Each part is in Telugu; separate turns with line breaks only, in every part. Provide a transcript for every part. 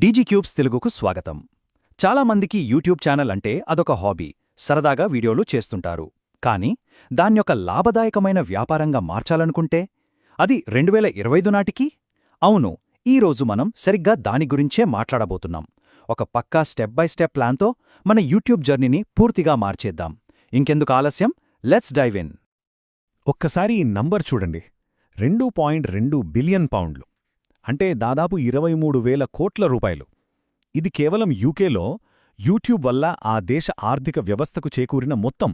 డీజీక్యూబ్స్ తెలుగుకు స్వాగతం. చాలామందికి యూట్యూబ్ ఛానల్ అంటే అదొక హాబీ. సరదాగా వీడియోలు చేస్తుంటారు. కానీ దాన్యొక లాభదాయకమైన వ్యాపారంగా మార్చాలనుకుంటే అది రెండువేల ఇరవైదు నాటికి? అవును ఈరోజు మనం సరిగ్గా దాని గురించే మాట్లాడబోతున్నాం. ఒక పక్కా స్టెప్ బై స్టెప్ ప్లాన్తో మన యూట్యూబ్ జర్నీని పూర్తిగా మార్చేద్దాం. ఇంకెందుకు ఆలస్యం? Let's dive in.
ఒక్కసారి ఈ నంబర్ చూడండి. రెండు పాయింట్ రెండు బిలియన్ పౌండ్లు. అంటే దాదాపు ఇరవై మూడు వేల కోట్ల రూపాయలు. ఇది కేవలం యూకేలో యూట్యూబ్ వల్ల ఆ దేశ ఆర్థిక వ్యవస్థకు చేకూరిన మొత్తం.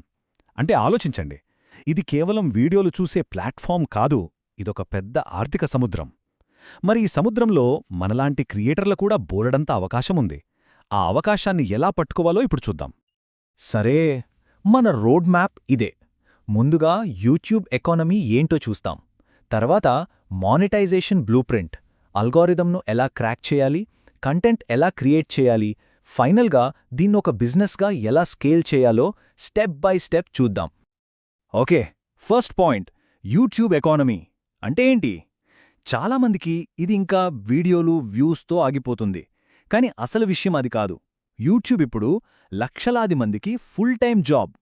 అంటే ఆలోచించండి ఇది కేవలం వీడియోలు చూసే ప్లాట్ఫామ్ కాదు ఇదొక పెద్ద ఆర్థిక సముద్రం. మరి ఈ సముద్రంలో మనలాంటి క్రియేటర్ల కూడా బోలడంత అవకాశముంది ఆ అవకాశాన్ని ఎలా పట్టుకోవాలో ఇప్పుడు చూద్దాం.
సరే మన రోడ్ మ్యాప్ ఇదే. ముందుగా యూట్యూబ్ ఎకానమీ ఏంటో చూస్తాం. తర్వాత మానిటైజేషన్ బ్లూప్రింట్. అల్గోరిథంను ఎలా క్రాక్ చేయాలి కంటెంట్ ఎలా క్రియేట్ చేయాలి ఫైనల్గా దీన్నొక బిజినెస్గా ఎలా స్కేల్ చేయాలో స్టెప్ బై స్టెప్ చూద్దాం.
Okay first point YouTube economy. అంటే ఏంటి? చాలామందికి ఇది ఇంకా వీడియోలు వ్యూస్తో ఆగిపోతుంది. కానీ అసలు విషయం అది కాదు. యూట్యూబ్ ఇప్పుడు లక్షలాది మందికి ఫుల్ టైం జాబ్.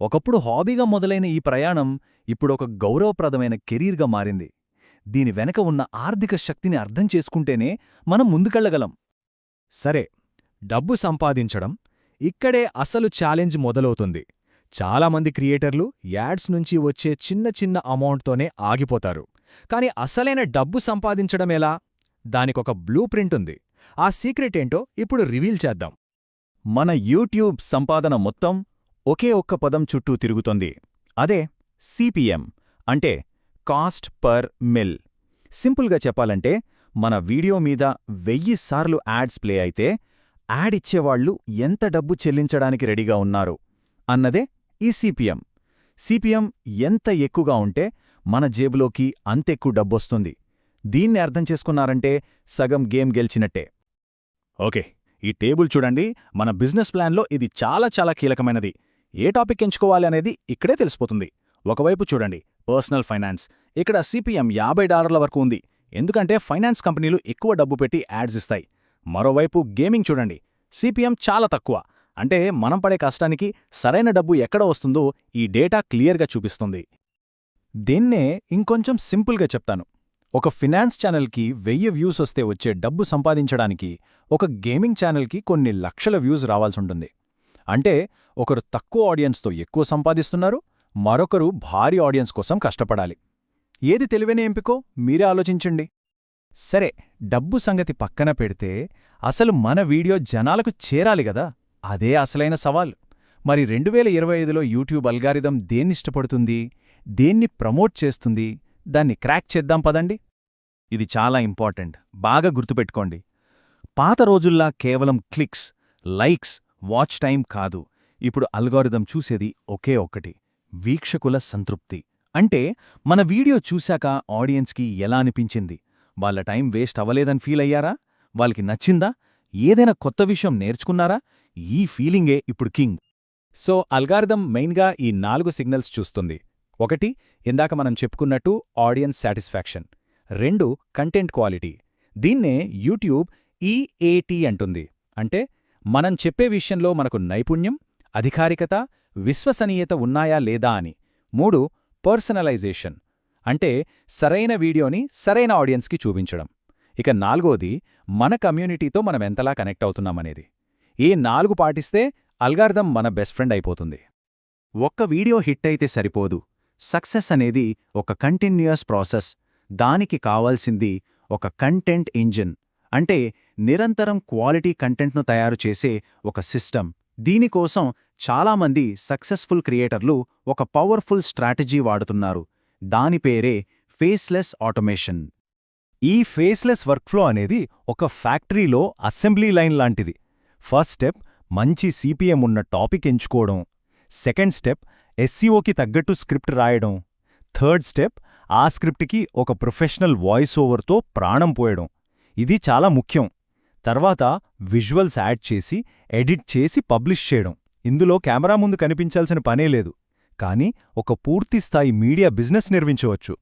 ఒకప్పుడు హాబీగా మొదలైన ఈ ప్రయాణం ఇప్పుడు ఒక గౌరవప్రదమైన కెరీర్గా మారింది. దీని వెనక ఉన్న ఆర్థిక శక్తిని అర్థం చేసుకుంటేనే మనం ముందుకెళ్ళగలం
సరే డబ్బు సంపాదించడం ఇక్కడే అసలు ఛాలెంజ్ మొదలవుతుంది. చాలామంది క్రియేటర్లు యాడ్స్ నుంచి వచ్చే చిన్న చిన్న అమౌంట్తోనే ఆగిపోతారు. కాని అసలైన డబ్బు సంపాదించడం ఎలా? దానికొక బ్లూ ప్రింట్ ఉంది. ఆ సీక్రెట్ ఏంటో ఇప్పుడు రివీల్ చేద్దాం.
మన యూట్యూబ్ సంపాదన మొత్తం ఒకే ఒక్క పదం చుట్టూ తిరుగుతోంది. అదే సిపిఎం. అంటే కాస్ట్ పర్ మిల్. సింపుల్గా చెప్పాలంటే మన వీడియో మీద వెయ్యి సార్లు యాడ్స్ ప్లే అయితే యాడ్ ఇచ్చేవాళ్ళు ఎంత డబ్బు చెల్లించడానికి రెడీగా ఉన్నారు అన్నదే ఈ సిపిఎం. సిపిఎం ఎంత ఎక్కువగా ఉంటే మన జేబులోకి అంతెక్కువ డబ్బొస్తుంది. దీన్ని అర్థం చేసుకున్నారంటే సగం గేమ్ గెలిచినట్టే. ఓకే ఈ టేబుల్ చూడండి. మన బిజినెస్ ప్లాన్లో ఇది చాలా చాలా కీలకమైనది. ఏ టాపిక్ ఎంచుకోవాలి అనేది ఇక్కడే తెలిసిపోతుంది. ఒకవైపు చూడండి పర్సనల్ ఫైనాన్స్. ఇక్కడ సిపిఎం యాభై డాలర్ల వరకు ఉంది. ఎందుకంటే ఫైనాన్స్ కంపెనీలు ఎక్కువ డబ్బు పెట్టి యాడ్స్ ఇస్తాయి. మరోవైపు గేమింగ్ చూడండి. సిపిఎం చాలా తక్కువ. అంటే మనం పడే కష్టానికి సరైన డబ్బు ఎక్కడ వస్తుందో ఈ డేటా క్లియర్గా చూపిస్తుంది. దీన్నే ఇంకొంచెం సింపుల్గా చెప్తాను. ఒక ఫినాన్స్ ఛానల్కి వెయ్యి వ్యూస్ వస్తే వచ్చే డబ్బు సంపాదించడానికి ఒక గేమింగ్ ఛానల్కి కొన్ని లక్షల వ్యూస్ రావాల్సుంటుంది అంటే ఒకరు తక్కువ ఆడియన్స్తో ఎక్కువ సంపాదిస్తున్నారు మరొకరు భారీ ఆడియన్స్ కోసం కష్టపడాలి. ఏది తెలివైన ఎంపికో మీరే ఆలోచించండి. సరే డబ్బు సంగతి పక్కన పెడితే అసలు మన వీడియో జనాలకు చేరాలి గదా అదే అసలైన సవాల్. మరి రెండు వేల ఇరవై ఐదులో యూట్యూబ్ అల్గారిథం దేన్నిష్టపడుతుంది దేన్ని ప్రమోట్ చేస్తుంది? దాన్ని క్రాక్ చేద్దాం పదండి. ఇది చాలా ఇంపార్టెంట్. బాగా గుర్తుపెట్టుకోండి. పాత రోజుల్లా కేవలం క్లిక్స్ లైక్స్ వాచ్ టైం కాదు. ఇప్పుడు అల్గారిథం చూసేది ఒకే ఒక్కటి. వీక్షకుల సంతృప్తి. అంటే మన వీడియో చూశాక ఆడియన్స్కి ఎలా అనిపించింది? వాళ్ళ టైం వేస్ట్ అవ్వలేదని ఫీల్ అయ్యారా? వాళ్ళకి నచ్చిందా? ఏదైనా కొత్త విషయం నేర్చుకున్నారా? ఈ ఫీలింగే ఇప్పుడు కింగ్. సో అల్గారిథం మెయిన్గా ఈ నాలుగు సిగ్నల్స్ చూస్తుంది. ఒకటి ఇందాక మనం చెప్పుకున్నట్టు ఆడియన్స్ సాటిస్ఫాక్షన్. రెండు కంటెంట్ క్వాలిటీ. దీన్నే యూట్యూబ్ ఈఏటీ అంటుంది. అంటే మనం చెప్పే విషయంలో మనకు నైపుణ్యం అధికారికత విశ్వసనీయత ఉన్నాయా లేదా అని. మూడు పర్సనలైజేషన్ అంటే సరైన వీడియోని సరైన ఆడియన్స్కి చూపించడం. ఇక నాలుగోది మన కమ్యూనిటీతో మనం ఎంతలా కనెక్ట్ అవుతున్నామనేది. ఈ నాలుగు పాటిస్తే అల్గార్థం మన బెస్ట్ ఫ్రెండ్ అయిపోతుంది. ఒక్క వీడియో హిట్ అయితే సరిపోదు. సక్సెస్ అనేది ఒక కంటిన్యూయస్ ప్రాసెస్. దానికి కావాల్సింది ఒక కంటెంట్ ఇంజిన్ అంటే నిరంతరం క్వాలిటీ కంటెంట్ను తయారు చేసే ఒక సిస్టమ్. దీనికోసం చాలామంది సక్సెస్ఫుల్ క్రియేటర్లు ఒక పవర్ఫుల్ స్ట్రాటజీ వాడుతున్నారు. దాని పేరే ఫేస్లెస్ ఆటోమేషన్. ఈ ఫేస్లెస్ వర్క్ఫ్లో అనేది ఒక ఫ్యాక్టరీలో అసెంబ్లీ లైన్ లాంటిది. ఫస్ట్ స్టెప్ మంచి సిపిఎం ఉన్న టాపిక్ ఎంచుకోవడం. సెకండ్ స్టెప్ ఎస్సీఓకి తగ్గట్టు స్క్రిప్ట్ రాయడం. థర్డ్ స్టెప్ ఆ స్క్రిప్ట్కి ఒక ప్రొఫెషనల్ వాయిస్ ఓవర్తో ప్రాణం పోయడం. ఇది చాలా ముఖ్యం. తర్వాత విజువల్స్ యాడ్ చేసి ఎడిట్ చేసి పబ్లిష్ చేయడం. ఇందులో కెమెరా ముందు కనిపించాల్సిన పనే లేదు. కానీ ఒక పూర్తిస్థాయి మీడియా బిజినెస్ నిర్మించవచ్చు.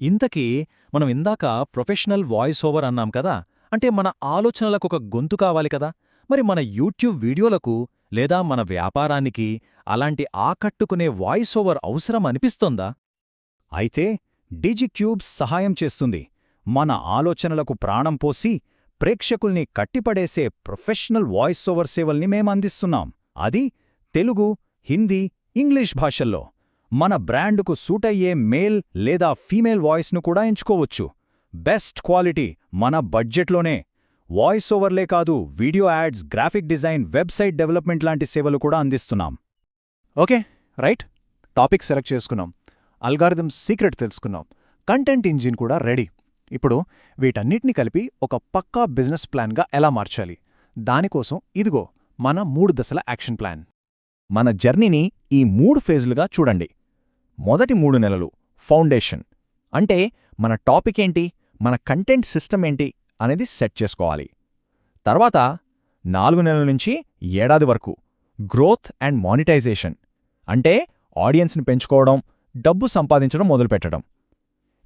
ఇంతకీ మనం ఇందాక ప్రొఫెషనల్ వాయిస్ ఓవర్ అన్నాం కదా
అంటే మన ఆలోచనలకు ఒక గొంతు కావాలి కదా. మరి మన యూట్యూబ్ వీడియోలకు లేదా మన వ్యాపారానికి అలాంటి ఆకట్టుకునే వాయిస్ ఓవర్ అవసరం అనిపిస్తోందా?
అయితే డిజిక్యూబ్స్ సహాయం చేస్తుంది. మన ఆలోచనలకు ప్రాణం పోసి ప్రేక్షకుల్ని కట్టిపడేసే ప్రొఫెషనల్ వాయిస్ ఓవర్ సేవల్ని మేమందిస్తున్నాం. అది తెలుగు హిందీ ఇంగ్లీష్ భాషల్లో. మన బ్రాండుకు సూటయ్యే మేల్ లేదా ఫీమేల్ వాయిస్ను కూడా ఎంచుకోవచ్చు. బెస్ట్ క్వాలిటీ మన బడ్జెట్లోనే. వాయిస్ ఓవర్లే కాదు video ads graphic design website development లాంటి సేవలు కూడా అందిస్తున్నాం.
Okay right? టాపిక్ సెలెక్ట్ చేసుకున్నాం. అల్గారిథం సీక్రెట్ తెలుసుకున్నాం. కంటెంట్ ఇంజిన్ కూడా రెడీ. ఇప్పుడు వీటన్నిటిని కలిపి ఒక పక్కా బిజినెస్ ప్లాన్గా ఎలా మార్చాలి? దానికోసం ఇదిగో మన మూడు దశల యాక్షన్ ప్లాన్.
మన జర్నీని ఈ మూడు ఫేజులుగా చూడండి. మొదటి మూడు నెలలు ఫౌండేషన్. అంటే మన టాపిక్ ఏంటి మన కంటెంట్ సిస్టమ్ ఏంటి అనేది సెట్ చేసుకోవాలి. తర్వాత నాలుగు నెలల నుంచి ఏడాది వరకు గ్రోత్ అండ్ మానిటైజేషన్. అంటే ఆడియన్స్ని పెంచుకోవడం డబ్బు సంపాదించడం మొదలుపెట్టడం.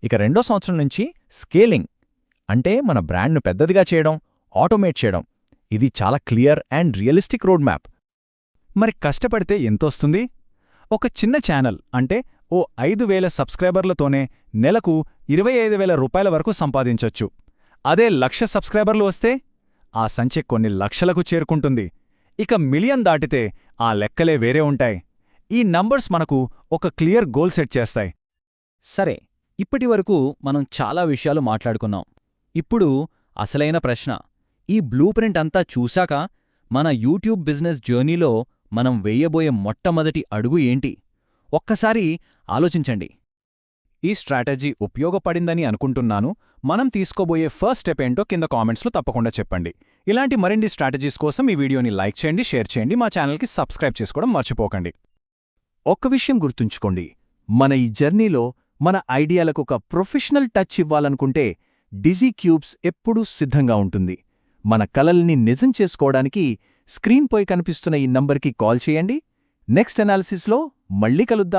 ఇక రెండో సంవత్సరం నుంచి స్కేలింగ్. అంటే మన బ్రాండ్ను పెద్దదిగా చేయడం ఆటోమేట్ చేయడం. ఇది చాలా clear and realistic road map మరి కష్టపడితే ఎంతొస్తుంది? ఒక చిన్న ఛానల్ అంటే ఓ ఐదు వేల సబ్స్క్రైబర్లతోనే నెలకు ఇరవై ఐదు వేల రూపాయల వరకు సంపాదించొచ్చు. అదే లక్ష సబ్స్క్రైబర్లు వస్తే ఆ సంఖ్య కొన్ని లక్షలకు చేరుకుంటుంది. ఇక మిలియన్ దాటితే ఆ లెక్కలే వేరే ఉంటాయి. ఈ నంబర్స్ మనకు ఒక క్లియర్ గోల్ సెట్ చేస్తాయి.
సరే ఇప్పటివరకు మనం చాలా విషయాలు మాట్లాడుకున్నాం. ఇప్పుడు అసలైన ప్రశ్న. ఈ బ్లూ ప్రింట్ అంతా చూశాక మన యూట్యూబ్ బిజినెస్ జర్నీలో మనం వేయబోయే మొట్టమొదటి అడుగు ఏంటి? ఒక్కసారి ఆలోచించండి.
ఈ స్ట్రాటజీ ఉపయోగపడిందని అనుకుంటున్నాను. మనం తీసుకోబోయే ఫస్ట్ స్టెప్ ఏంటో కింద కామెంట్స్లో తప్పకుండా చెప్పండి. ఇలాంటి మరిన్ని స్ట్రాటజీస్ కోసం ఈ వీడియోని లైక్ చేయండి షేర్ చేయండి మా ఛానల్కి సబ్స్క్రైబ్ చేసుకోవడం మర్చిపోకండి. ఒక్క విషయం గుర్తుంచుకోండి. మన ఈ జర్నీలో మన ఐడియాలకు ఒక ప్రొఫెషనల్ టచ్ ఇవ్వాలనుకుంటే డిజీ క్యూబ్స్ ఎప్పుడూ సిద్ధంగా ఉంటుంది. మన కలల్ని నిజం చేసుకోవడానికి స్క్రీన్పై కనిపిస్తున్న ఈ నంబర్కి కాల్ చేయండి. నెక్స్ట్ అనాలిసిస్లో మళ్ళీ కలుద్దాం.